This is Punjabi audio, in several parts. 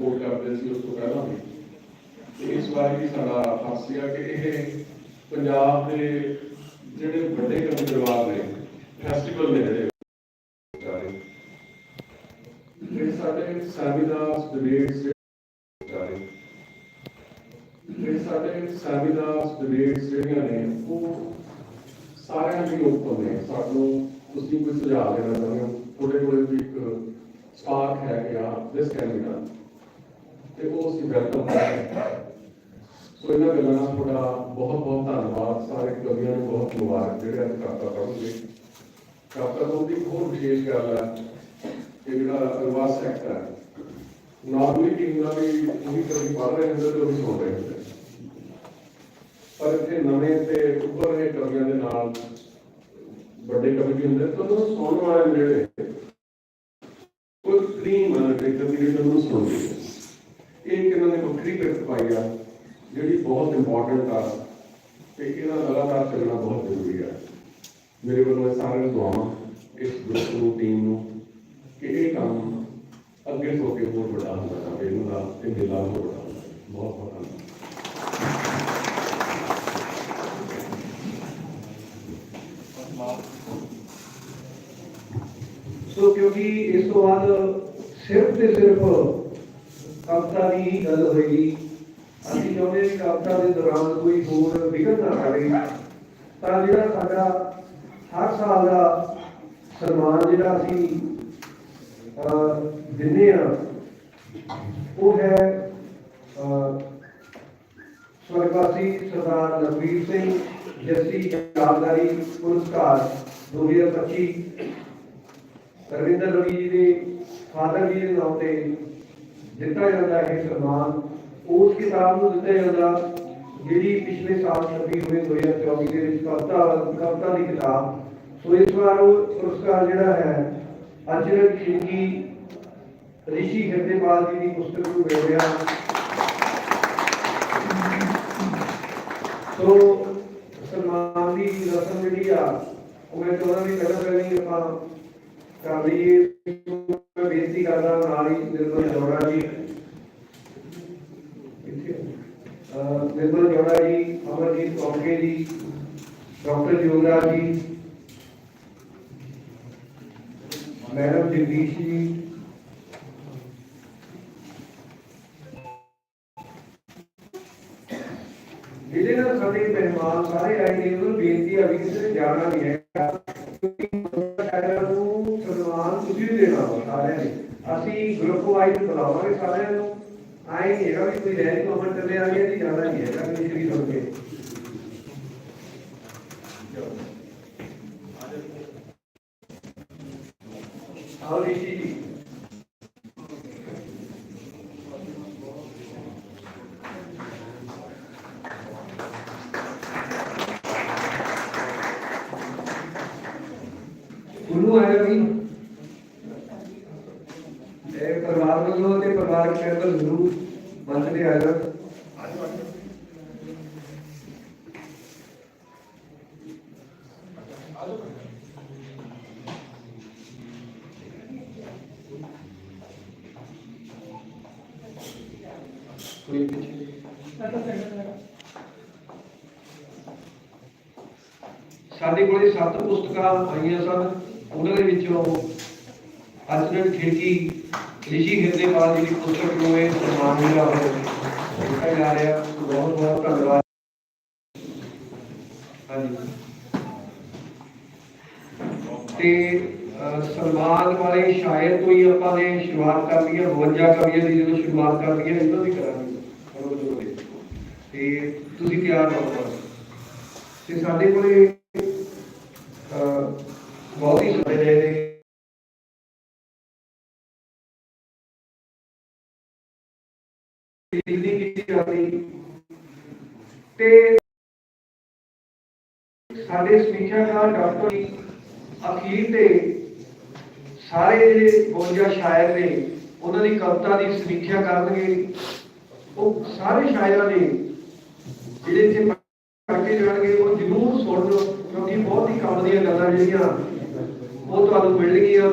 ਸਪੋਰਟ ਕਰਦੇ ਸੀ ਉਸ ਤੋਂ ਪਹਿਲਾਂ ਵੀ। ਤੇ ਇਸ ਵਾਰ ਵੀ ਸਾਡਾ ਹੱਥ ਸੀਗਾ ਕਿ ਇਹ ਪੰਜਾਬ ਦੇ ਜਿਹੜੇ ਵੱਡੇ ਕਵੀ ਦਰਬਾਰ ਨੇ ਫੈਸਟੀਵਲ ਨੇ ਜਿਹੜੇ ਸਾਰੇ ਜਿਹੜੇ ਸਾਡੇ ਸਾਮੀਦਾਸ ਡਿਬੇਟਸ ਸਾਰੇ ਜਿਹੜੇ ਸਾਡੇ ਸਾਮੀਦਾਸ ਡਿਬੇਟਸ ਜਿਹੜੀਆਂ ਨੇ, ਉਹ ਸਾਰਿਆਂ ਲਈ ਓਪਨ ਨੇ। ਸਾਨੂੰ ਤੁਸੀਂ ਕੋਈ ਸੁਝਾਅ ਦੇਣਾ ਚਾਹੁੰਦੇ ਹੋ? ਤੁਹਾਡੇ ਕੋਲ ਵੀ ਇੱਕ ਸਪਾਰਕ ਹੈ ਕਿ ਆ ਦਿਸ ਕੈਨ ਬੀ ਡਨ ਤੇ ਉਹ ਅਸੀਂ ਵੈਲਕਮ ਸੋ ਇਹਨਾਂ ਗੱਲਾਂ ਨਾਲ ਤੁਹਾਡਾ ਬਹੁਤ ਬਹੁਤ ਧੰਨਵਾਦ। ਸਾਰੇ ਕਵੀਆਂ ਨੂੰ ਬਹੁਤ ਮੁਬਾਰਕ ਜਿਹੜੇ ਅੱਜ ਕਾਪਾ ਪੜ੍ਹਨਗੇ ਕਾਪਾ ਤੋਂ ਦੀ ਹੋਰ ਵਿਸ਼ੇਸ਼ ਗੱਲ ਹੈ ਕਿ ਜਿਹੜਾ ਅਰਵਾਸ ਸੈਕਟਰ ਹੈ ਨਾਰਮਲੀ ਟੀਮ ਦਾ ਵੀ ਉਹੀ ਕਵੀ ਪੜ੍ਹ ਰਹੇ ਹੁੰਦੇ ਤੇ ਉਹੀ ਸੁਣ ਰਹੇ ਹੁੰਦੇ। ਪਰ ਇੱਥੇ ਨਵੇਂ ਤੇ ਉੱਪਰ ਰਹੇ ਕਵੀਆਂ ਦੇ ਨਾਲ ਵੱਡੇ ਕਵੀ ਵੀ ਹੁੰਦੇ, ਤਾਂ ਉਹ ਸੁਣਨ ਵਾਲੇ ਜਿਹੜੇ ਕੋਈ ਕਲੀਨ ਮਨ ਦੇ ਕਵੀ ਨੂੰ ਸੁਣਦੇ। ਨੇ। ਇਹ ਕਿਨਾਂ ਨੇ ਵੱਖਰੀ ਕਿਰਤ ਪਾਈ ਆ ਜਿਹੜੀ ਬਹੁਤ ਇੰਪੋਰਟੈਂਟ ਆ, ਤੇ ਇਹਦਾ ਲਗਾਤਾਰ ਚੱਲਣਾ ਬਹੁਤ ਜ਼ਰੂਰੀ ਹੈ ਮੇਰੇ ਵੱਲੋਂ ਇਹ ਸਾਰਿਆਂ ਨੂੰ ਦੁਆਵਾਂ ਇਸ ਗਰੁੱਪ ਨੂੰ ਟੀਮ ਨੂੰ, ਕਿ ਇਹ ਕੰਮ ਅੱਗੇ ਹੋ ਕੇ ਹੋਰ ਵੱਡਾ ਹੁੰਦਾ ਜਾਵੇ, ਇਹਨਾਂ ਦਾ ਇਹ ਮੇਲਾ ਹੋਰ ਵੱਡਾ ਹੁੰਦਾ ਜਾਵੇ। ਬਹੁਤ ਬਹੁਤ ਧੰਨਵਾਦ ਸੋ ਕਿਉਂਕਿ ਇਸ ਤੋਂ ਬਾਅਦ ਸਿਰਫ ਤੇ ਸਿਰਫ ਕਵਿਤਾ ਦੀ ਹੀ ਗੱਲ ਹੋਏਗੀ। ਅਸੀਂ ਚਾਹੁੰਦੇ ਹਾਂ ਕਵਿਤਾ ਦੇ ਦੌਰਾਨ ਕੋਈ ਹੋਰ ਵਿਘਨ ਨਾ ਆਵੇ। ਤਾਂ ਜਿਹੜਾ ਸਾਡਾ ਹਰ ਸਾਲ ਦਾ ਸਨਮਾਨ ਜਿਹੜਾ ਅਸੀਂ ਦਿੰਦੇ ਆ ਉਹ ਹੈ ਅਹ, ਸਵਰਗਵਾਸੀ ਸਰਦਾਰ ਲਖਵੀਰ ਸਿੰਘ ਜੱਸੀ ਯਾਦਗਾਰੀ ਪੁਰਸਕਾਰ 2025 ਰਵਿੰਦਰ ਰਵੀ ਜੀ ਦੇ ਫਾਦਰ ਜੀ ਦੇ ਨਾਮ ਤੇ ਦਿੱਤਾ ਜਾਂਦਾ ਹੈ ਸਨਮਾਨ। ਉਸ ਕਿਤਾਬ ਨੂੰ ਦਿੱਤਾ ਜਾਂਦਾ, ਜਿਹੜੀ ਪਿਛਲੇ ਸਾਲ ਛਪੀ ਹੋਈ 2024 ਦੇ ਵਿੱਚ ਕਵਿਤਾ ਕਵਿਤਾ ਦੀ ਕਿਤਾਬ। ਸੋ ਇਸ ਵਾਰ ਉਹ ਪੁਰਸਕਾਰ ਜਿਹੜਾ ਹੈ ਅਜਰਕ ਖਿੰਗੀ ਰਿਸ਼ੀ ਹਿਰਦੇਪਾਲ ਜੀ ਦੀ ਪੁਸਤਕ ਨੂੰ ਮਿਲ ਰਿਹਾ। ਸੋ ਸਨਮਾਨ ਦੀ ਰਸਮ ਜਿਹੜੀ ਆ, ਉਹ ਮੈਂ ਚਾਹੁੰਦਾ ਵੀ ਪਹਿਲਾਂ ਪਹਿਲਾਂ ਹੀ ਆਪਾਂ ਕਰ ਲਈਏ। ਮੈਂ ਬੇਨਤੀ ਕਰਦਾ ਨਾਲ ਹੀ ਨਿਰਮਲ ਜੋੜਾ ਜੀ। ਇੱਥੇ, ਅਹ, ਨਿਰਮਲ ਜੋੜਾ ਜੀ ਅਮਰਜੀਤ ਕੌਂਕੇ ਜੀ ਡਾਕਟਰ ਜੋਗਰਾ ਜੀ ਮੈਡਮ ਜਗਦੀਸ਼ ਜੀ। ਜਿਹਦੇ ਨਾਲ ਸਾਡੇ ਮਹਿਮਾਨ ਸਾਰੇ ਆਏ ਨੇ ਉਹਨਾਂ ਨੂੰ ਬੇਨਤੀ ਆ ਵੀ ਕਿਸੇ ਨੇ ਜਾਣਾ ਨਹੀਂ ਹੈ। ਅਸੀਂ ਗਰੁੱਪ ਵਾਈਜ਼ ਬੁਲਾਵਾਂਗੇ ਸਾਰਿਆਂ ਨੂੰ। ਆਏ ਨਹੀਂ ਹੈਗਾ ਵੀ ਕੋਈ ਰੈਲੀ ਕਮੈਂਟ ਕਰਨੇ ਆ ਗਿਆ ਜੀ ਜਾਣਾ ਨਹੀਂ ਹੈਗਾ ਕਿ ਸ਼੍ਰੀ ਸੁਣ ਕੇ ਆਓ ਰਿਸ਼ੀ ਜੀ। ਗੁਰੂ ਆਇਆ ਵੀ ਇਹ ਪਰਿਵਾਰ ਵੱਲੋਂ ਤੇ ਪਰਿਵਾਰਕ ਮੈਂਬਰ ਜ਼ਰੂਰ ਮੰਚ ਤੇ ਆ ਜਾਣ ਕੋਈ ਪਿੱਛੇ ਸਾਡੇ ਕੋਲੇ ਸੱਤ ਪੁਸਤਕਾਂ ਆਈਆਂ ਸਨ। ਉਹਨਾਂ ਦੇ ਵਿੱਚੋਂ ਅਰਜਨ ਖਿੜਕੀ ਰਿਸ਼ੀ ਹਿਰਦੇਪਾਲ ਜੀ ਦੀ ਪੁਸਤਕ ਨੂੰ ਇਹ ਸਨਮਾਨ ਮਿਲਿਆ ਹੋਇਆ ਦਿੱਤਾ ਜਾ ਰਿਹਾ ਬਹੁਤ ਬਹੁਤ ਧੰਨਵਾਦ। ਤੇ ਸਨਮਾਨ ਵਾਲੇ ਸ਼ਾਇਰ ਤੋਂ ਹੀ ਆਪਾਂ ਨੇ ਸ਼ੁਰੂਆਤ ਕਰ ਲਈ 52 ਕਵੀਆਂ ਦੀ ਜਦੋਂ ਸ਼ੁਰੂਆਤ ਕਰ ਲਈ ਇਹਨਾਂ ਦੀ ਕਰਾਂਗੇ। ਤੇ ਤੁਸੀਂ ਤਿਆਰ ਰਹੋ ਤੇ ਸਾਡੇ ਕੋਲੇ ਬਹੁਤ ਹੀ ਸਾਰੇ ਨੇ ਬਿਜਲੀ ਤੇ ਸਾਡੇ ਸਮੀਖਿਆਕਾਰ ਡਾਕਟਰ ਅਖੀਰ ਤੇ ਸਾਰੇ ਜਿਹੜੇ 52 ਸ਼ਾਇਰ ਨੇ, ਉਹਨਾਂ ਦੀ ਕਵਿਤਾ ਦੀ ਸਮੀਖਿਆ ਕਰਨਗੇ। ਉਹ ਸਾਰੇ ਸ਼ਾਇਰਾਂ ਨੇ ਜਿਹੜੇ ਇੱਥੇ ਪੜ੍ਹ ਜਾਣਗੇ, ਉਹ ਜ਼ਰੂਰ ਸੁਣ ਲਓ ਕਿਉਂਕਿ ਬਹੁਤ ਹੀ ਕੰਮ ਦੀਆਂ ਗੱਲਾਂ ਜਿਹੜੀਆਂ ਉਹ ਤੁਹਾਨੂੰ ਮਿਲਣਗੀਆਂ।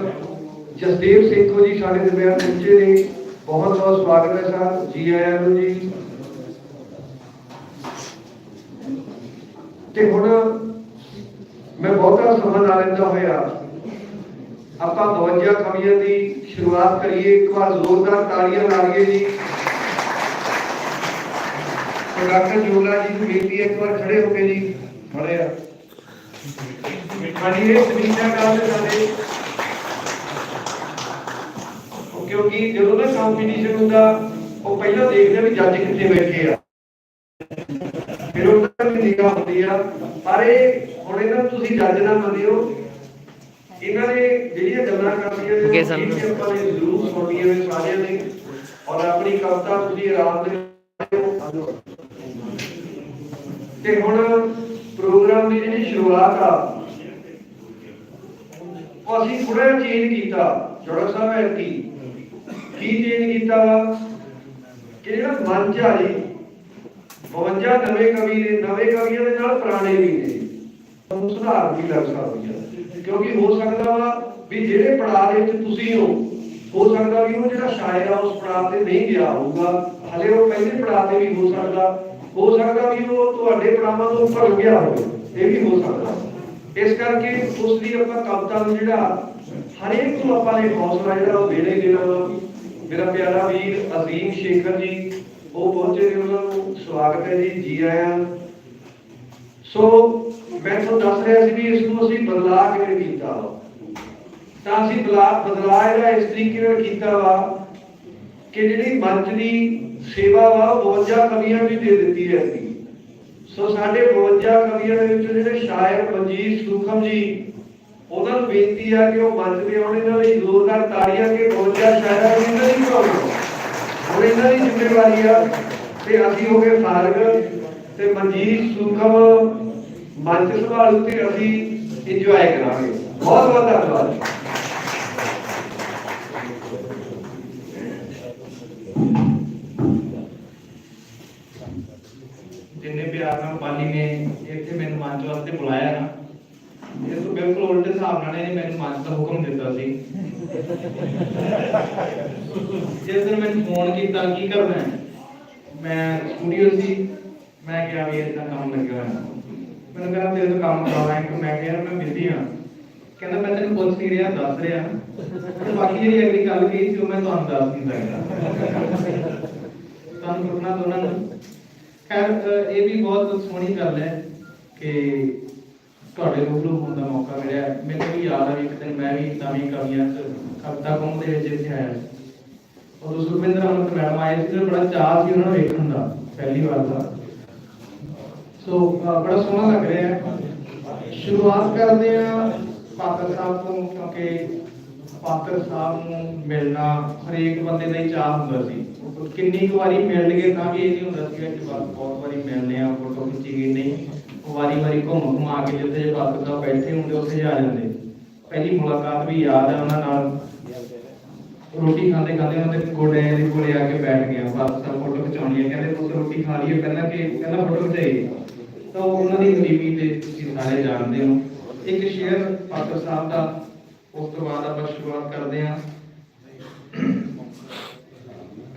ਜਸਦੇਵ ਸਿੰਘ ਜੀ ਸਾਡੇ ਦਰਮਿਆਨ ਪਹੁੰਚੇ ਨੇ। ਬਹੁਤ ਬਹੁਤ ਸਵਾਗਤ ਹੈ ਸਰ, ਜੀ ਆਇਆਂ ਨੂੰ ਜੀ। ਤੇ ਹੁਣ ਮੈਂ ਬਹੁਤਾ ਸਮਾਂ ਨਾ ਲੈਂਦਾ ਹੋਇਆ, ਆਪਾਂ 52 ਕਵੀਆਂ ਦੀ ਸ਼ੁਰੂਆਤ ਕਰੀਏ, ਇੱਕ ਵਾਰ ਜ਼ੋਰਦਾਰ ਤਾੜੀਆਂ ਲਾ ਲਈਏ ਜੀ ਡਾਕਟਰ ਜੋਲਾ ਜੀ ਨੂੰ ਬੇਨਤੀ ਇੱਕ ਵਾਰ ਖੜੇ ਹੋ ਕੇ ਜੀ ਖੜੇ ਆ ਹਾਂਜੀ, ਇਹ ਸਮੀਖਿਆ ਕਰਦੇ ਸਾਡੇ। ਕਿਉਂਕਿ ਜਦੋਂ ਨਾ ਕੰਪੀਟੀਸ਼ਨ ਹੁੰਦਾ, ਉਹ ਪਹਿਲਾਂ ਦੇਖਦੇ ਵੀ ਜੱਜ ਕਿੱਥੇ ਬੈਠੇ ਆ। ਹੁੰਦੀ ਆ। ਪਰ ਇਹ ਹੁਣ ਇਹਨਾਂ ਤੁਸੀਂ ਜੱਜ ਨਾ ਮੰਨਿਓ। ਇਹਨਾਂ ਨੇ ਜਿਹੜੀਆਂ ਗੱਲਾਂ ਕਰਦੀਆਂ ਨੇ. ਇਹ ਆਪਾਂ ਨੇ ਜ਼ਰੂਰ ਸੁਣਨੀਆਂ ਨੇ ਸਾਰਿਆਂ ਨੇ। ਔਰ ਆਪਣੀ ਕਵਿਤਾ ਤੁਸੀਂ ਆਰਾਮ ਦੇ ਤੇ ਹੁਣ ਪ੍ਰੋਗਰਾਮ ਦੀ ਜਿਹੜੀ ਸ਼ੁਰੂਆਤ ਆ ਉਹ ਅਸੀਂ ਥੋੜਾ ਚੇਂਜ ਕੀਤਾ ਜੋੜਾ ਸਾਹਿਬ ਹੈ ਕੀ ਕੀ ਚੇਂਜ ਕੀਤਾ ਕਿ ਜਿਹੜਾ ਮੰਚ ਆ ਜੀ 52 ਨਵੇਂ ਕਵੀ ਨੇ, ਨਵੇਂ ਕਵੀਆਂ ਦੇ ਨਾਲ ਪੁਰਾਣੇ ਵੀ ਨੇ। ਸੁਧਾਰ ਵੀ ਲੱਗ ਸਕਦੀ ਹੈ ਕਿਉਂਕਿ ਹੋ ਸਕਦਾ ਵਾ ਵੀ ਜਿਹੜੇ ਪੜਾਅ ਦੇ ਵਿੱਚ ਤੁਸੀਂ ਹੋ ਹੋ ਸਕਦਾ ਵੀ ਉਹ ਜਿਹੜਾ ਸ਼ਾਇਰ ਆ, ਉਸ ਪੜਾਅ ਤੇ ਨਹੀਂ ਗਿਆ ਹੋਊਗਾ। ਹਲੇ ਉਹ ਪਹਿਲੇ ਪੜਾਅ ਤੇ ਵੀ ਹੋ ਸਕਦਾ। ਹੋ ਸਕਦਾ ਵੀ ਉਹ ਤੁਹਾਡੇ ਪੜਾਵਾਂ ਤੋਂ ਉੱਪਰ ਗਿਆ ਹੋਵੇ। ਇਹ ਵੀ ਹੋ ਸਕਦਾ। ਇਸ ਕਰਕੇ ਉਸ ਦੀ ਆਪਾਂ ਕਵਿਤਾ ਨੂੰ ਜਿਹੜਾ ਹਰੇਕ ਨੂੰ ਆਪਾਂ ਨੇ ਹੌਸਲਾ ਜਿਹੜਾ ਉਹ ਦੇਣੇ ਦੇਣਾ ਵਾ। ਮੇਰਾ ਪਿਆਰਾ ਵੀਰ ਅਜ਼ੀਮ ਸ਼ੇਖਰ ਜੀ ਉਹ ਪਹੁੰਚੇ ਉਹਨਾਂ ਨੂੰ ਸਵਾਗਤ ਹੈ ਜੀ ਜੀ ਆਇਆਂ ਸੋ ਮੈਂ ਤੁਹਾਨੂੰ ਦੱਸ ਰਿਹਾ ਸੀ ਵੀ ਇਸ ਨੂੰ ਅਸੀਂ ਬਦਲਾਅ ਕਿਵੇਂ ਕੀਤਾ ਵਾ? ਤਾਂ ਅਸੀਂ ਬਦਲਾਅ ਬਦਲਾਅ ਇਸ ਤਰੀਕੇ ਨਾਲ ਕੀਤਾ ਵਾ ਕਿ ਜਿਹੜੀ ਮੰਚ ਦੀ ਸੇਵਾ ਵਾ 52 ਕਵੀਆਂ ਵੀ ਦੇ ਦਿੱਤੀ ਹੈ ਅਸੀਂ। ਸੋ ਸਾਡੇ 52 ਕਵੀਆਂ ਦੇ ਵਿੱਚ ਜਿਹੜੇ ਸ਼ਾਇਰ ਮਨਜੀਤ ਸੁਖਮ ਜੀ, ਉਹਨਾਂ ਨੂੰ ਬੇਨਤੀ ਆ ਕਿ ਉਹ ਮੰਚ ਤੇ ਆਉਣ, ਇਹਨਾਂ ਲਈ ਜ਼ੋਰਦਾਰ ਤਾੜੀਆਂ ਕੇ 52 ਸ਼ਾਇਰਾਂ ਨੂੰ ਇਹਨਾਂ ਦੀ ਹੁਣ ਇਹਨਾਂ ਦੀ ਜ਼ਿੰਮੇਵਾਰੀ ਆ ਤੇ ਅਸੀਂ ਹੋ ਗਏ ਫਾਰਗ ਤੇ ਮਨਜੀਤ ਸੁਖਮ ਮੰਚ ਸੰਭਾਲੂ ਤੇ ਅਸੀਂ ਇੰਜੋਏ ਕਰਾਂਗੇ। ਬਹੁਤ ਬਹੁਤ ਧੰਨਵਾਦ। ਜਿੰਨੇ ਪਿਆਰ ਨਾਲ ਪਾਲੀ ਨੇ ਇੱਥੇ ਮੈਨੂੰ ਮੰਚ ਵਾਸਤੇ ਬੁਲਾਇਆ ਨਾ ਇਹ ਤੋਂ ਬਿਲਕੁਲ ਉਲਟੇ ਹਿਸਾਬ ਨਾਲ ਇਹਨੇ ਮੈਨੂੰ ਮੰਚ ਦਾ ਹੁਕਮ ਦਿੱਤਾ ਸੀ। ਜਿਸ ਦਿਨ ਮੈਨੂੰ ਫੋਨ ਕੀਤਾ, ਕੀ ਕਰਨਾ ਮੈਂ ਸਟੂਡੀਓ ਸੀ। ਮੈਂ ਕਿਹਾ ਵੀ ਇਦਾਂ ਕੰਮ ਲੱਗਿਆ ਹੋਇਆ। ਮੈਨੂੰ ਕਹਿੰਦਾ, ਤੇਰੇ ਤੋਂ ਕੰਮ ਕਰਾਉਣਾ ਕਿ ਮੈਂ ਕਿਹਾ ਮੈਂ ਬਿਜ਼ੀ ਹਾਂ। ਕਹਿੰਦਾ, ਮੈਂ ਤੈਨੂੰ ਪੁੱਛ ਨਹੀਂ ਰਿਹਾ ਦੱਸ ਰਿਹਾ। ਤੇ ਬਾਕੀ ਜਿਹੜੀ ਅਗਲੀ ਗੱਲ ਕਹੀ ਸੀ, ਉਹ ਮੈਂ ਤੁਹਾਨੂੰ ਦੱਸ ਨਹੀਂ ਸਕਦਾ। ਤੁਹਾਨੂੰ ਰੁਕਣਾ ਦੋਨਾਂ ਨੂੰ। ਖੈਰ ਇਹ ਵੀ ਬਹੁਤ ਸੋਹਣੀ ਗੱਲ ਹੈ ਕਿ ਤੁਹਾਡੇ ਰੂਬਰੂ ਹੋਣ ਦਾ ਮੌਕਾ ਮਿਲਿਆ। ਮੈਨੂੰ ਵੀ ਯਾਦ ਆ ਵੀ ਇੱਕ ਦਿਨ ਮੈਂ ਵੀ ਨਵੀਂ ਕਵੀਆਂ ਚ ਕਵਿਤਾ ਕੌਮ ਦੇ ਵਿੱਚ ਇੱਥੇ ਆਇਆ ਉਦੋਂ ਸੁਖਵਿੰਦਰ ਅਮਰਤ ਮੈਡਮ ਆਏ ਸੀ ਤੇ ਬੜਾ ਚਾਅ ਸੀ ਉਹਨਾਂ ਨੂੰ ਵੇਖਣ ਦਾ, ਪਹਿਲੀ ਵਾਰ ਦਾ। ਸੋ ਬੜਾ ਸੋਹਣਾ ਲੱਗ ਰਿਹਾ ਹੈ। ਸ਼ੁਰੂਆਤ ਕਰਦੇ ਆ ਪਾਤਰ ਸਾਹਿਬ ਤੋਂ, ਕਿਉਂਕਿ ਪਾਤਰ ਸਾਹਿਬ ਨੂੰ ਮਿਲਣਾ ਹਰੇਕ ਬੰਦੇ ਦਾ ਹੀ ਚਾਹ ਹੁੰਦਾ ਸੀ। ਕਿੰਨੀ ਵਾਰੀ ਮਿਲ ਤਾਂ ਵੀ ਇਹ ਨਹੀਂ ਹੁੰਦਾ ਸੀ ਕਿ ਬਹੁਤ ਵਾਰੀ ਮਿਲਨੇ ਆ ਫੋਟੋ ਖਿੱਚੀ ਗਈ, ਨਹੀਂ। ਵਾਰੀ ਵਾਰੀ ਘੁੰਮ ਘੁਮਾ ਕੇ ਜਿੱਥੇ ਜੇ ਪਾਤਰ ਸਾਹਿਬ ਬੈਠੇ ਹੁੰਦੇ ਉੱਥੇ ਜਾ ਜਾਂਦੇ। ਪਹਿਲੀ ਮੁਲਾਕਾਤ ਵੀ ਯਾਦ ਹੈ ਉਹਨਾਂ ਨਾਲ। ਰੋਟੀ ਖਾਂਦੇ ਖਾਂਦੇ ਉਹਨਾਂ ਦੇ ਗੋਡੇ ਦੇ ਕੋਲੇ ਆ ਕੇ ਬੈਠ ਗਿਆ। ਬਸ ਸਭ ਫੋਟੋ ਖਿਚਾਉਣੀ ਹੈ ਕਹਿੰਦੇ ਤੁਸੀਂ ਰੋਟੀ ਖਾ ਲਈਏ ਪਹਿਲਾਂ ਕਿ, ਪਹਿਲਾਂ ਫੋਟੋ ਖਿਚਾਈ ਤਾਂ ਉਹਨਾਂ ਦੀ ਗਰੀਬੀ ਤੇ ਤੁਸੀਂ ਸਾਰੇ ਜਾਣਦੇ ਹੋ। ਇੱਕ ਸ਼ੇਅਰ ਪਾਤਰ ਸਾਹਿਬ ਦਾ, ਉਸ ਤੋਂ ਬਾਅਦ ਆਪਾਂ ਸ਼ੁਰੂਆਤ ਕਰਦੇ ਹਾਂ।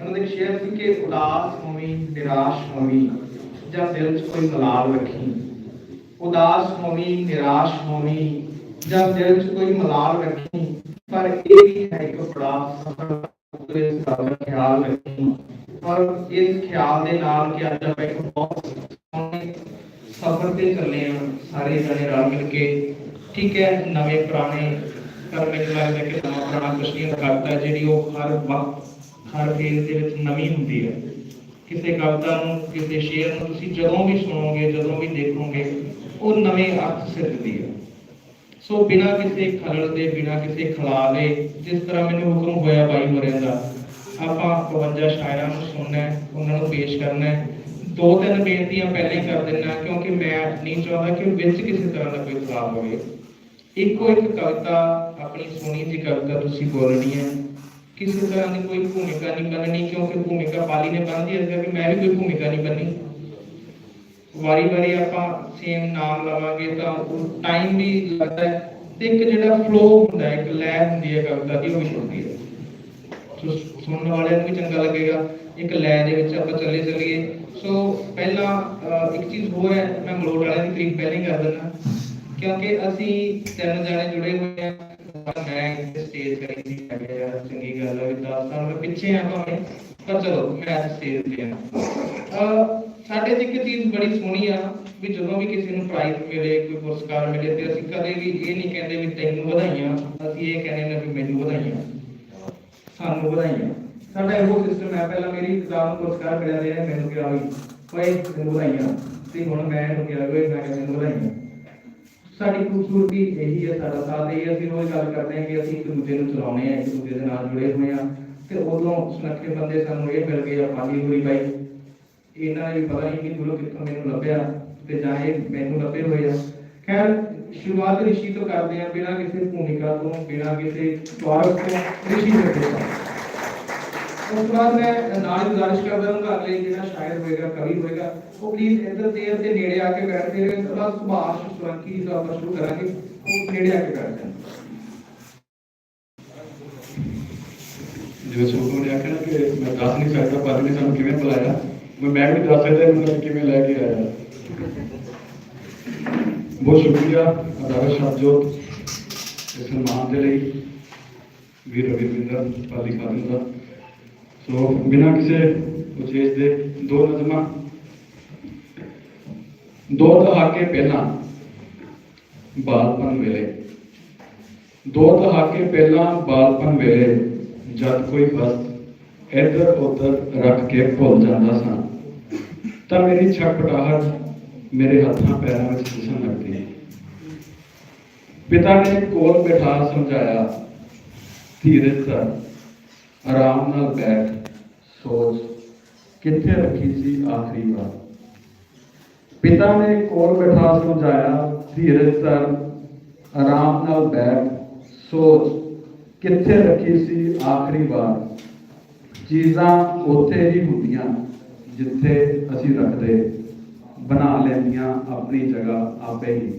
ਉਹਨਾਂ ਦੇ ਸ਼ੇਅਰ ਸੀ ਕਿ ਉਦਾਸ ਹੋਵੀਂ, ਨਿਰਾਸ਼ ਹੋਵੀਂ, ਜਾਂ ਦਿਲ 'ਚ ਕੋਈ ਮਲਾਲ ਰੱਖੀ। ਉਦਾਸ ਹੋਵੀਂ, ਨਿਰਾਸ਼ ਹੋਵੀਂ, ਜਾਂ ਦਿਲ 'ਚ ਕੋਈ ਮਲਾਲ ਰੱਖੀ, ਪਰ ਇਹ ਵੀ ਹੈ ਇੱਕ ਬੜਾ ਸਫਲ ਉਹਦੇ ਗੱਲ ਖਿਆਲ ਰੱਖੀ। ਔਰ ਇਸ ਖਿਆਲ ਦੇ ਨਾਲ ਕਿ ਅੱਜ ਆਪਾਂ ਇੱਕ ਬਹੁਤ ਸੋਹਣੇ ਸਫ਼ਰ ਤੇ ਚੱਲੇ ਹਾਂ ਸਾਰੇ ਜਣੇ ਰਲ ਮਿਲ ਕੇ। ਠੀਕ ਹੈ, ਨਵੇਂ ਪੁਰਾਣੇ ਪਰ ਮੈਨੂੰ ਲੱਗਦਾ ਕਿ ਨਵਾਂ ਪੁਰਾਣਾ ਕੁਛ ਨਹੀਂ ਕਰਦਾ ਜਿਹੜੀ ਉਹ ਹਰ ਵਕਤ ਹਰ ਫੇਜ਼ ਦੇ ਵਿੱਚ ਨਵੀਂ ਹੁੰਦੀ ਹੈ। ਕਿਸੇ ਕਵਿਤਾ ਨੂੰ, ਕਿਸੇ ਸ਼ੇਰ ਨੂੰ ਤੁਸੀਂ ਜਦੋਂ ਵੀ ਸੁਣੋਗੇ, ਜਦੋਂ ਵੀ ਦੇਖੋਗੇ ਉਹ ਨਵੇਂ ਅਰਥ ਸਿਰਜਦੀ ਹੈ। ਸੋ ਬਿਨਾਂ ਕਿਸੇ ਖਲਲ ਦੇ, ਬਿਨਾਂ ਕਿਸੇ ਖਲਾ ਜਿਸ ਤਰ੍ਹਾਂ ਮੈਨੂੰ ਹੁਕਮ ਹੋਇਆ ਬਾਈ ਹੋਰਿਆਂ ਦਾ, ਆਪਾਂ 52 ਸ਼ਾਇਰਾਂ ਨੂੰ ਸੁਣਨਾ ਉਹਨਾਂ ਨੂੰ ਪੇਸ਼ ਕਰਨਾ ਦੋ ਤਿੰਨ ਬੇਨਤੀਆਂ ਪਹਿਲਾਂ ਕਰ ਦਿੰਨਾ ਕਿਉਂਕਿ ਮੈਂ ਨਹੀਂ ਚਾਹੁੰਦਾ ਕਿ ਵਿੱਚ ਕਿਸੇ ਤਰ੍ਹਾਂ ਦਾ ਕੋਈ ਖਲਾਫ ਹੋਵੇ। ਇੱਕੋ ਇੱਕ ਕਵਿਤਾ ਆਪਣੀ ਸੋਹਣੀ ਜਿਹੀ ਕਵਿਤਾ ਤੁਸੀਂ ਬੋਲਣੀ ਹੈ। ਕਿਸੇ ਤਰ੍ਹਾਂ ਦੀ ਕੋਈ ਭੂਮਿਕਾ ਨਹੀਂ ਬਣਨੀ, ਕਿਉਂਕਿ ਭੂਮਿਕਾ ਪਾਲੀ ਨੇ ਬੰਨ੍ਹਦੀ ਹੈ ਇਸ ਮੈਂ ਵੀ ਕੋਈ ਭੂਮਿਕਾ ਨਹੀਂ ਬੰਨੀ ਵਾਰੀ ਵਾਰੀ ਆਪਾਂ ਸੇਮ ਨਾਮ ਲਵਾਂਗੇ ਤਾਂ ਉਹ ਟਾਈਮ ਵੀ ਲੱਗਦਾ ਹੈ ਤੇ ਇੱਕ ਜਿਹੜਾ ਫਲੋ ਹੁੰਦਾ ਹੈ ਇੱਕ ਲੈ ਹੁੰਦੀ ਹੈ ਕਵਿਤਾ ਦੀ ਉਹ ਵੀ ਹੁੰਦੀ ਹੈ। ਸੋ ਸੁਣਨ ਵਾਲਿਆਂ ਨੂੰ ਵੀ ਚੰਗਾ ਲੱਗੇਗਾ ਇੱਕ ਲੈ ਦੇ ਵਿੱਚ ਆਪਾਂ ਚੱਲੇ ਚੱਲੀਏ। ਸੋ ਪਹਿਲਾਂ ਅਹ, ਇੱਕ ਚੀਜ਼ ਹੋਰ ਹੈ ਮੈਂ ਮਲੋਟ ਵਾਲਿਆਂ ਦੀ ਤਾਰੀਫ ਪਹਿਲਾਂ ਹੀ ਕਰ ਦਿੰਦਾ। ਕਿਉਂਕਿ ਅਸੀਂ ਤਿੰਨ ਜਣੇ ਜੁੜੇ ਹੋਏ ਆ ਮੈਂ ਸਟੇਜ ਕਰੀ ਸੀ ਹੈਗੇ ਆ ਚੰਗੀ ਗੱਲ ਹੈ ਵੀ 10 ਸਾਲ ਮੈਂ ਪਿੱਛੇ ਆ ਭਾਵੇਂ। ਪਰ ਚਲੋ ਮੈਂ ਸਟੇਜ ਤੇ ਆ। ਅਹ ਸਾਡੇ 'ਚ ਇੱਕ ਚੀਜ਼ ਬੜੀ ਸੋਹਣੀ ਆ ਵੀ ਜਦੋਂ ਵੀ ਕਿਸੇ ਨੂੰ ਪ੍ਰਾਈਜ਼ ਮਿਲੇ, ਕੋਈ ਪੁਰਸਕਾਰ ਮਿਲੇ ਤੇ ਅਸੀਂ ਕਦੇ ਵੀ ਇਹ ਨਹੀਂ ਕਹਿੰਦੇ ਵੀ ਤੈਨੂੰ ਵਧਾਈਆਂ, ਅਸੀਂ ਇਹ ਕਹਿੰਦੇ ਨੇ ਵੀ ਮੈਨੂੰ ਵਧਾਈਆਂ, ਸਾਨੂੰ ਵਧਾਈਆਂ। ਸਾਡਾ ਇਹੋ ਸਿਸਟਮ ਹੈ ਪਹਿਲਾਂ ਮੇਰੀ ਕਿਤਾਬ ਨੂੰ ਪੁਰਸਕਾਰ ਮਿਲਿਆ ਰਿਹਾ ਮੈਨੂੰ ਕਿਹਾ ਵੀ, ਓਏ, ਤੈਨੂੰ ਵਧਾਈਆਂ। ਤੇ ਹੁਣ ਮੈਂ ਇਹਨੂੰ ਕਿਹਾ ਵੀ ਮੈਂ ਕਿਹਾ ਤੈਨੂੰ ਵਧਾਈਆਂ। ਸਾਡੀ ਖੂਬਸੂਰਤੀ ਇਹੀ ਹੈ ਸਾਡਾ ਸਾਥ ਇਹ ਅਸੀਂ ਰੋਜ਼ ਗੱਲ ਕਰਦੇ ਹਾਂ ਕਿ ਅਸੀਂ ਇੱਕ ਦੂਜੇ ਨੂੰ ਚਲਾਉਣੇ ਆ ਇੱਕ ਦੂਜੇ ਦੇ ਨਾਲ ਜੁੜੇ ਹੋਏ ਆ ਤੇ ਉਦੋਂ ਸੁਨੱਖੇ ਬੰਦੇ ਸਾਨੂੰ ਇਹ ਮਿਲ ਗਏ ਆ ਪਾਲੀ ਹੋਈ ਬਾਈ ਇਹਨਾਂ ਨੇ ਵੀ ਪਤਾ ਨਹੀਂ ਕਿ ਦੂਰੋਂ ਕਿੱਥੋਂ ਮੈਨੂੰ ਲੱਭਿਆ ਤੇ ਜਾਂ ਇਹ ਮੈਨੂੰ ਲੱਭੇ ਹੋਏ ਆ ਖੈਰ ਸ਼ੁਰੂਆਤ ਰਿਸ਼ੀ ਤੋਂ ਕਰਦੇ ਆ ਬਿਨਾਂ ਕਿਸੇ ਭੂਮਿਕਾ ਤੋਂ ਬਿਨਾਂ ਕਿਸੇ ਵਾਰਸ ਤੋਂ ਰਿਸ਼ੀ ਕਰਦੇ ਆ ਉਸ ਤੋਂ ਬਾਅਦ ਮੈਂ ਨਾਲ ਹੀ ਗੁਜ਼ਾਰਿਸ਼ ਕਰਦਾ ਹਾਂ ਘਰ ਲਈ ਜਿਹੜਾ ਸ਼ਾਇਰ ਹੋਏਗਾ ਕਵੀ ਹੋਏਗਾ ਉਹ ਪਲੀਜ਼ ਇੱਧਰ ਦੇਰ ਤੇ ਨੇੜੇ ਆ ਕੇ ਬੈਠ ਕੇ ਬਸ ਸੁਭਾਸ਼ ਸੁਰੰਕੀ ਦਾ ਆਪਾਂ ਸ਼ੁਰੂ ਕਰਾਂਗੇ ਉਹ ਨੇੜੇ ਆ ਕੇ ਬੈਠ ਜਾਣ ਜਿਵੇਂ ਸੋਨੂੰ ਨੇ ਆਖਿਆ ਨਾ ਕਿ ਮੈਂ ਦੱਸ ਨਹੀਂ ਸਕਦਾ ਪਰ ਨੇ ਸਾਨੂੰ ਕਿਵੇਂ ਬੁਲਾਇਆ ਮੈਂ ਮੈਂ ਵੀ ਦੱਸ ਸਕਦਾ ਮੈਨੂੰ ਕਿਵੇਂ ਲੈ ਕੇ ਆਇਆ ਬਹੁਤ ਸ਼ੁਕਰੀਆ ਅਦਾਰਾ ਸ਼ਬਜੋਤ ਇਸ ਸਨਮਾਨ ਦੇ ਲਈ ਵੀਰ ਰਵਿੰਦਰ ਪਾਲੀ ਖਾਨ ਦਾ ਸੋ ਬਿਨਾਂ ਕਿਸੇ ਉਚੇਜ ਦੇ ਦੋ ਨਜ਼ਮਾਂ ਦੋ ਦਹਾਕੇ ਪਹਿਲਾਂ ਬਾਲਪਨ ਵੇਲੇ ਦੋ ਦਹਾਕੇ ਪਹਿਲਾਂ ਬਾਲਪਨ ਵੇਲੇ ਜਦ ਕੋਈ ਬਸ ਇੱਧਰ ਉੱਧਰ ਰੱਖ ਕੇ ਭੁੱਲ ਜਾਂਦਾ ਸਾਂ ਤਾਂ ਮੇਰੀ ਛਟਪਟਾਹਟ ਮੇਰੇ ਹੱਥਾਂ ਪੈਰਾਂ ਵਿੱਚ ਦਿਸਣ ਲੱਗਦੀ ਪਿਤਾ ਨੇ ਕੋਲ ਬਿਠਾ ਸਮਝਾਇਆ ਧੀਰਜ ਧਰ ਆਰਾਮ ਨਾਲ ਬੈਠ ਸੋਚ ਕਿੱਥੇ ਰੱਖੀ ਸੀ ਆਖਰੀ ਵਾਰ ਪਿਤਾ ਨੇ ਕੋਲ ਬਿਠਾ ਸਮਝਾਇਆ ਧੀਰਜ ਧਰ ਆਰਾਮ ਨਾਲ ਬੈਠ ਸੋਚ ਕਿੱਥੇ ਰੱਖੀ ਸੀ ਆਖਰੀ ਵਾਰ ਚੀਜ਼ਾਂ ਉੱਥੇ ਹੀ ਹੁੰਦੀਆਂ ਜਿੱਥੇ ਅਸੀਂ ਰੱਖਦੇ, ਬਣਾ ਲੈਂਦੀਆਂ ਆਪਣੀ ਜਗ੍ਹਾ ਆਪੇ ਹੀ।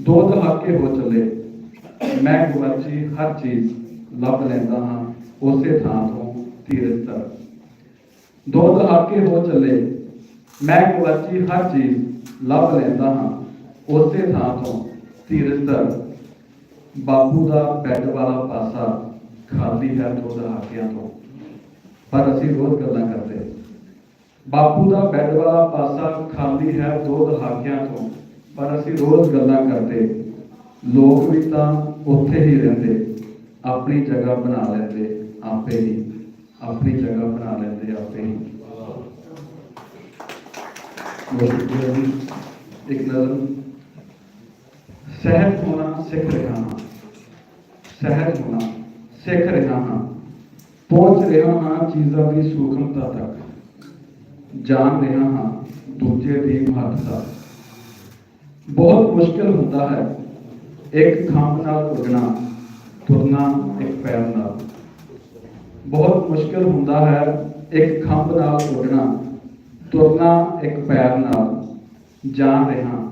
ਦੋ ਦਹਾਕੇ ਹੋ ਚੱਲੇ। ਮੈਂ ਗੁਰਜੀ ਹਰ ਚੀਜ਼ ਲੱਭ ਲੈਂਦਾ ਹਾਂ, ਉਸੇ ਥਾਂ ਤੋਂ ਧੀਰਜ ਧਰ ਦੋ ਦਹਾਕੇ ਹੋ ਚੱਲੇ। ਮੈਂ ਗੁਰਜੀ ਹਰ ਚੀਜ਼ ਲੱਭ ਲੈਂਦਾ ਹਾਂ, ਉਸੇ ਥਾਂ ਤੋਂ ਧੀਰਜ ਧਰ ਬਾਪੂ ਦਾ ਬੈੱਡ ਵਾਲਾ ਪਾਸਾ ਖਾਲੀ ਹੈ ਦੋ ਦਹਾਕਿਆਂ ਤੋਂ। ਪਰ ਅਸੀਂ ਰੋਜ਼ ਗੱਲਾਂ ਕਰਦੇ। ਬਾਪੂ ਦਾ ਬੈੱਡ ਵਾਲਾ ਪਾਸਾ ਖਾਲੀ ਹੈ ਦੋ ਦਹਾਕਿਆਂ ਤੋਂ, ਪਰ ਅਸੀਂ ਰੋਜ਼ ਗੱਲਾਂ ਕਰਦੇ। ਲੋਕ ਵੀ ਤਾਂ ਉੱਥੇ ਹੀ ਰਹਿੰਦੇ, ਆਪਣੀ ਜਗ੍ਹਾ ਬਣਾ ਲੈਂਦੇ ਆਪੇ ਹੀ। ਆਪਣੀ ਜਗ੍ਹਾ ਬਣਾ ਲੈਂਦੇ ਆਪੇ ਹੀ। ਇੱਕ ਨਜ਼ਰ। ਸਹਿਜ ਹੋਣਾ, ਸਿੱਖ ਰਿਹਾ ਹਾਂ। ਸਹਿਜ ਹੋਣਾ, ਸਿੱਖ ਰਿਹਾ ਹਾਂ। ਪਹੁੰਚ ਰਿਹਾ ਹਾਂ ਚੀਜ਼ਾਂ ਦੀ ਸੂਖਮਤਾ ਤੱਕ। ਜਾਣ ਰਿਹਾ ਹਾਂ ਦੂਜੇ ਦੀ ਮਹੱਤਤਾ ਬਹੁਤ ਮੁਸ਼ਕਲ ਹੁੰਦਾ ਹੈ ਇੱਕ ਖੰਭ ਨਾਲ ਉੱਡਣਾ ਤੁਰਨਾ ਇੱਕ ਪੈਰ ਨਾਲ ਬਹੁਤ ਮੁਸ਼ਕਲ ਹੁੰਦਾ ਹੈ ਇੱਕ ਖੰਭ ਨਾਲ ਉੱਡਣਾ ਤੁਰਨਾ ਇੱਕ ਪੈਰ ਨਾਲ ਜਾਣ ਰਿਹਾ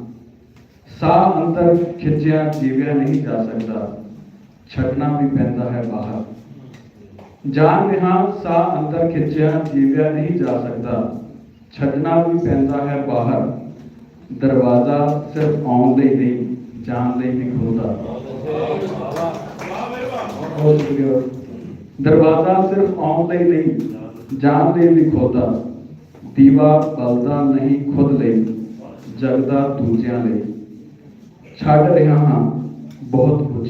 ਸਾਹ ਅੰਦਰ ਖਿੱਚਿਆ ਜੀਵਿਆ ਨਹੀਂ ਜਾ ਸਕਦਾ ਛੱਡਣਾ ਵੀ ਪੈਂਦਾ ਹੈ ਬਾਹਰ ਜਾਣ ਰਿਹਾ ਸਾਹ ਅੰਦਰ ਖਿੱਚਿਆ ਜੀਵਿਆ ਨਹੀਂ ਜਾ ਸਕਦਾ ਛੱਡਣਾ ਵੀ ਪੈਂਦਾ ਹੈ ਬਾਹਰ, ਦਰਵਾਜ਼ਾ ਸਿਰਫ ਆਉਣ ਲਈ ਨਹੀਂ ਜਾਣ ਲਈ ਵੀ ਖੁੱਲਦਾ। ਬਹੁਤ ਸ਼ੁਕਰੀਆ ਦਰਵਾਜ਼ਾ ਸਿਰਫ ਆਉਣ ਲਈ ਨਹੀਂ ਜਾਣ ਲਈ ਵੀ ਖੁੱਲਦਾ। ਦੀਵਾ ਬਲਦਾ ਨਹੀਂ ਖੁਦ ਲਈ, ਜਗਦਾ ਦੂਜਿਆਂ ਲਈ। ਛੱਡ ਰਿਹਾ ਹਾਂ ਬਹੁਤ ਕੁਝ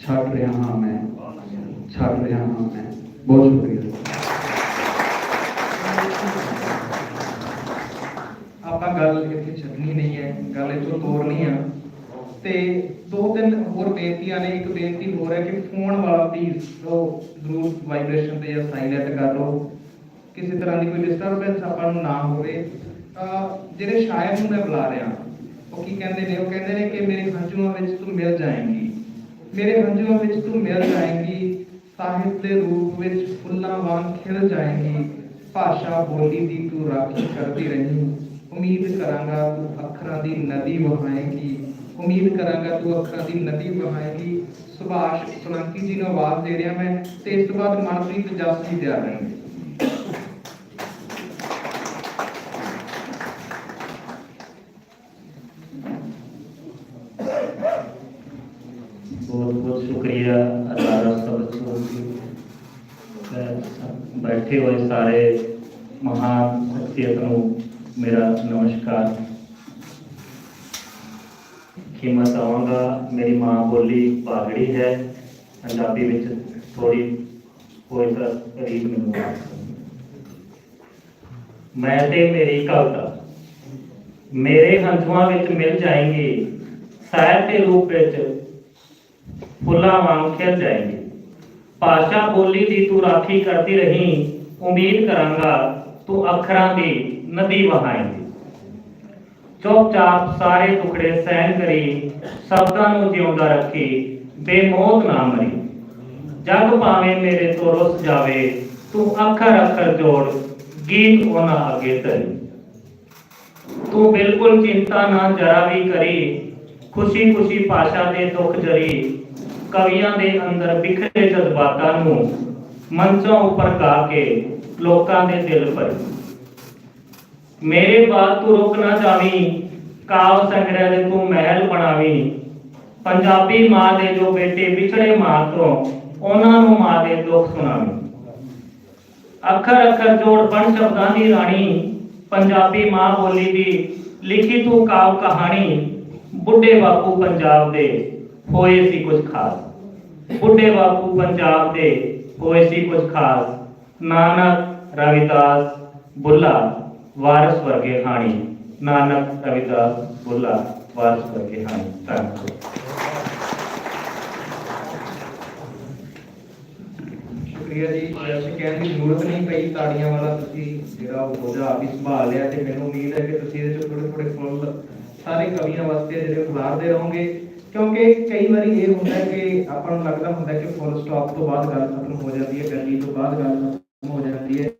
ਛੱਡ ਰਿਹਾ ਹਾਂ ਮੈਂ, ਛੱਡ ਰਿਹਾ ਹਾਂ ਮੈਂ। ਬਹੁਤ ਸ਼ੁਕਰੀਆ ਆਪਾਂ ਗੱਲ ਇੱਥੇ ਛੱਡਣੀ ਨਹੀਂ ਹੈ, ਗੱਲ ਇੱਥੋਂ ਤੋਰਨੀ ਆ। ਤੇ ਦੋ ਤਿੰਨ ਹੋਰ ਬੇਨਤੀਆਂ ਨੇ, ਇੱਕ ਬੇਨਤੀ ਹੋਰ ਹੈ ਕਿ ਫੋਨ ਵਾਲਾ ਪਲੀਜ਼ ਉਹ ਜ਼ਰੂਰ ਵਾਈਬ੍ਰੇਸ਼ਨ ਤੇ ਜਾਂ ਸਾਇਲੈਂਟ ਕਰ ਲਓ। ਕਿਸੇ ਤਰ੍ਹਾਂ ਦੀ ਕੋਈ ਡਿਸਟਰਬੈਂਸ ਆਪਾਂ ਨੂੰ ਨਾ ਹੋਵੇ। ਜਿਹੜੇ ਸ਼ਾਇਰ ਨੂੰ ਮੈਂ ਬੁਲਾ ਰਿਹਾ, ਉਹ ਕੀ ਕਹਿੰਦੇ ਨੇ? ਉਹ ਕਹਿੰਦੇ ਨੇ ਕਿ ਮੇਰੇ ਹੰਝੂਆਂ ਵਿੱਚ ਤੂੰ ਮਿਲ ਜਾਏਂਗੀ। ਮੇਰੇ ਹੰਝੂਆਂ ਵਿੱਚ ਤੂੰ ਮਿਲ ਜਾਏਂਗੀ ਸਾਹਿਤ ਦੇ ਰੂਪ ਵਿੱਚ ਫੁੱਲਾਂ ਵਾਂਗ ਖਿਲ ਜਾਏਂਗੀ। ਭਾਸ਼ਾ ਬੋਲੀ ਦੀ ਤੂੰ ਰਾਖੀ ਕਰਦੀ ਰਹੀ। ਉਮੀਦ ਕਰਾਂਗਾ ਤੂੰ ਅੱਖਰਾਂ ਦੀ ਨਦੀ ਵਹਾਏਂਗੀ ਉਮੀਦ ਕਰਾਂਗਾ ਤੂੰ ਅੱਖਰਾਂ ਦੀ ਨਦੀ ਵਹਾਏਗੀ ਸੁਭਾਸ਼ ਸੋਲੰਕੀ ਜੀ ਨੂੰ ਆਵਾਜ਼ ਦੇ ਰਿਹਾ ਮੈਂ ਤੇ ਇਸ ਤੋਂ ਬਾਅਦ ਮਨਪ੍ਰੀਤ ਜਸ ਜੀ ਤਿਆਰ ਰਹਿਣਗੇ बहुत बहुत शुक्रिया अदारा सदस्यों की बैठे हुए सारे महान शख्सियत ਨੂੰ ਮੇਰਾ ਨਮਸਕਾਰ। ਕਿ ਮੈਂ ਮੇਰੀ ਮਾਂ ਬੋਲੀ ਬਾਗੜੀ ਹੈ। ਪੰਜਾਬੀ ਵਿੱਚ ਥੋੜੀ ਕੋਈ ਤਾਂ ਰੀਤ ਮੈਨੂੰ ਆ ਮੈਂ ਤੇ ਮੇਰੀ ਕਵਿਤਾ, ਮੇਰੇ ਹੰਝੂਆਂ ਵਿੱਚ ਮਿਲ ਜਾਏਗੀ। ਸਾਹਿਤ ਦੇ ਰੂਪ ਵਿੱਚ ਫੁੱਲਾਂ ਵਾਂਗ ਖਿਲ ਜਾਏਗੀ। ਭਾਸ਼ਾ ਬੋਲੀ ਦੀ ਤੂੰ ਰਾਖੀ ਕਰਦੀ ਰਹੀ, ਉਮੀਦ ਕਰਾਂਗਾ ਤੂੰ ਅੱਖਰਾਂ ਦੀ ਨਦੀ ਵਹਾਏਂਗੀ ਚੁੱਪਚਾਪ ਸਾਰੇ ਟੁਕੜੇ ਸਹਿਣ ਕਰੀ, ਸ਼ਬਦਾਂ ਨੂੰ ਜਿਉਂਦਾ ਰੱਖੀ, ਬੇਮੋਹ ਨਾ ਮਰੀ। ਜਗ ਭਾਵੇਂ ਮੇਰੇ ਤੋਂ ਰੁੱਸ ਜਾਵੇ, ਤੂੰ ਅੱਖਰ ਅੱਖਰ ਜੋੜ, ਗੀਤ ਉਹਨਾਂ ਅੱਗੇ ਧਰੀ। ਤੂੰ ਬਿਲਕੁਲ ਚਿੰਤਾ ਨਾ ਜਰਾ ਵੀ ਕਰੀ ਖੁਸ਼ੀ ਖੁਸ਼ੀ ਭਾਸ਼ਾ ਦੇ ਦੁੱਖ ਜਰੀ, ਕਵੀਆਂ ਦੇ ਅੰਦਰ ਬਿਖਰੇ ਜਜ਼ਬਾਤਾਂ ਨੂੰ ਮੰਚਾਂ ਉੱਪਰ ਗਾ ਕੇ ਲੋਕਾਂ ਦੇ ਦਿਲ ਭਰੀ। ਮੇਰੇ ਬਾਤ ਤੂੰ ਰੁਕ ਨਾ ਜਾਵੀਂ, ਕਾਵ ਸੰਗ੍ਰਹਿ ਦੇ ਤੂੰ ਮਹਿਲ ਬਣਾਵੀਂ। ਪੰਜਾਬੀ ਮਾਂ ਦੇ ਜੋ ਬੇਟੇ ਵਿਛੜੇ ਮਾਂ ਤੋਂ, ਉਹਨਾਂ ਨੂੰ ਮਾਂ ਦੇ ਦੁੱਖ ਸੁਣਾਵੀਂ। ਅੱਖਰ ਅੱਖਰ ਜੋੜ ਬਣ ਸ਼ਬਦਾਂ ਦੀ ਰਾਣੀ, ਪੰਜਾਬੀ ਮਾਂ ਬੋਲੀ ਦੀ ਲਿਖੀ ਤੂੰ ਕਾਵ ਕਹਾਣੀ, ਬੁੱਢੇ ਬਾਪੂ ਪੰਜਾਬ ਦੇ ਹੋਏ ਸੀ ਕੁਝ ਖਾਸ। ਬੁੱਢੇ ਬਾਪੂ ਪੰਜਾਬ ਦੇ ਹੋਏ ਸੀ ਕੁਝ ਖਾਸ। ਨਾਨਕ ਰਵਿਦਾਸ ਬੁੱਲਾ। ਵਾਰਸ ਵਰਗੇ ਹਾਣੀ। ਨਾਨਕ ਰਵਿਦਾਸ ਬੁੱਲਾ, ਵਾਰਸ ਵਰਗੇ ਹਾਣੀ। ਧੰਨਵਾਦ। ਸ਼ੁਕਰੀਆ ਜੀ। ਵੈਸੇ ਕਹਿਣ ਦੀ ਜ਼ਰੂਰਤ ਨਹੀਂ ਪਈ ਤਾੜੀਆਂ ਵਾਲਾ ਤੁਸੀਂ ਜਿਹੜਾ ਬੋਝਾ ਆਪ ਹੀ ਸੰਭਾਲ ਲਿਆ ਤੇ ਮੈਨੂੰ ਉਮੀਦ ਹੈ ਕਿ ਤੁਸੀਂ ਇਹਦੇ ਚੋਂ ਥੋੜੇ ਥੋੜੇ ਫੁੱਲ ਸਾਰੇ ਕਵੀਆਂ ਵਾਸਤੇ ਜਿਹੜੇ ਉਲਾਰਦੇ ਰਹੋਗੇ। ਕਿਉਂਕਿ ਕਈ ਵਾਰੀ ਇਹ ਹੁੰਦਾ ਕਿ ਆਪਾਂ ਨੂੰ ਲੱਗਦਾ ਹੁੰਦਾ ਕਿ ਫੁੱਲ ਸਟਾਪ ਤੋਂ ਬਾਅਦ ਗੱਲ ਖਤਮ ਹੋ ਜਾਂਦੀ ਹੈ ਗੱਲੀ ਤੋਂ ਬਾਅਦ ਗੱਲ ਖਤਮ ਹੋ ਜਾਂਦੀ ਹੈ।